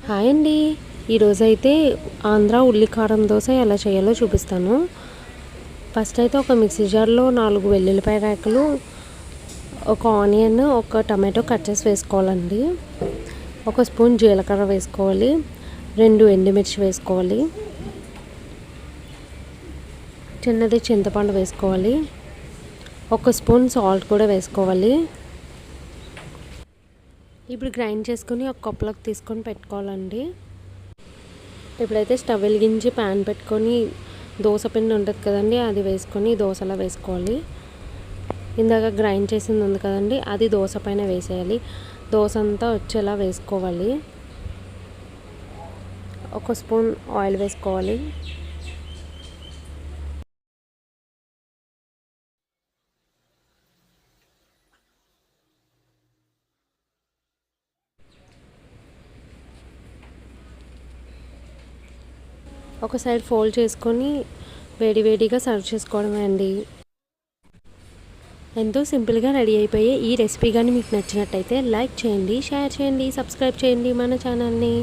Hi అండి. ఈరోజైతే ఆంధ్ర ఉల్లికారం దోశ ఎలా చేయాలో చూపిస్తాను. ఫస్ట్ అయితే ఒక మిక్సీ జార్లో నాలుగు వెల్లుల్లిపాయ రేకలు ఒక ఆనియన్ ఒక టమాటో కట్ చేసి వేసుకోవాలండి. ఒక స్పూన్ జీలకర్ర వేసుకోవాలి రెండు ఎండుమిర్చి వేసుకోవాలి చిన్నది చింతపండు వేసుకోవాలి ఒక స్పూన్ సాల్ట్ కూడా వేసుకోవాలి. ఇప్పుడు గ్రైండ్ చేసుకొని ఒక కప్పులోకి తీసుకొని పెట్టుకోవాలండి. ఇప్పుడైతే స్టవ్ వెలిగించి ప్యాన్ పెట్టుకొని దోశ పిండి ఉంటుంది కదండి అది వేసుకొని దోశలా వేసుకోవాలి. ఇందాక గ్రైండ్ చేసింది ఉంది కదండి అది దోశ పైన వేసేయాలి. దోశ అంతా వచ్చేలా వేసుకోవాలి. ఒక స్పూన్ ఆయిల్ వేసుకోవాలి. ఒక సైడ్ ఫోల్డ్ చేసుకొని వేడివేడిగా సర్వ్ చేసుకోవడమే అండి. ఎంతో సింపుల్గా రెడీ అయిపోయే ఈ రెసిపీ కానీ మీకు నచ్చినట్టయితే లైక్ చేయండి షేర్ చేయండి సబ్స్క్రైబ్ చేయండి మన ఛానల్ని.